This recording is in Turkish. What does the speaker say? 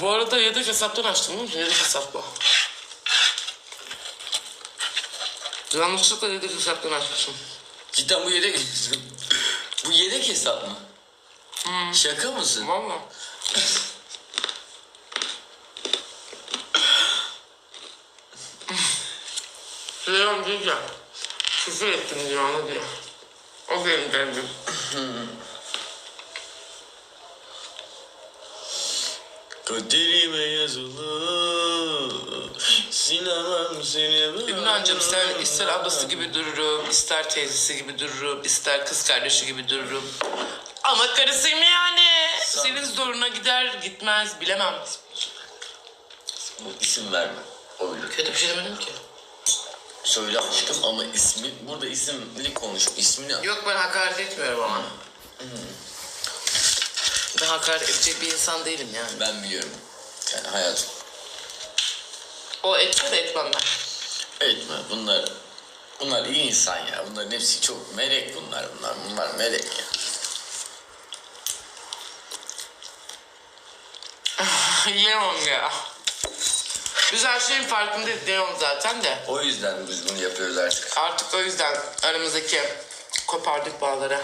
Bu arada yedek hesaptan açtım değil mi? Yedek hesap bu. Yanlışlıkla yedek hesaptan açmışım. Cidden bu yedek Bu yedek hesap mı? Şaka mısın? Valla. Leon ya. Küfür ettim diyor diyor. O benim derdim. Kaderime yazılı Sinemem seni ben İmrancığım sen ister ablası gibi dururum, ister teyzesi gibi dururum, ister kız kardeşi gibi dururum. Ama karısıyım yani. Senin zoruna gider gitmez bilemem. İsim verme Öyle. Kötü bir şey demedim ki. Söyle aşkım ama ismi Burada isimli konuş ismini Yok ben hakaret etmiyorum ama. Ben hakaret edecek bir insan değilim yani. Ben biliyorum Yani hayatım O etse de etmem ben. Etme bunlar Bunlar iyi insan ya Bunların hepsi çok melek bunlar bunlar Bunlar melek ya Yemem ya. Biz her şeyin farkındayız Leon zaten de. O yüzden biz bunu yapıyoruz artık Artık o yüzden aramızdaki kopardık bağları.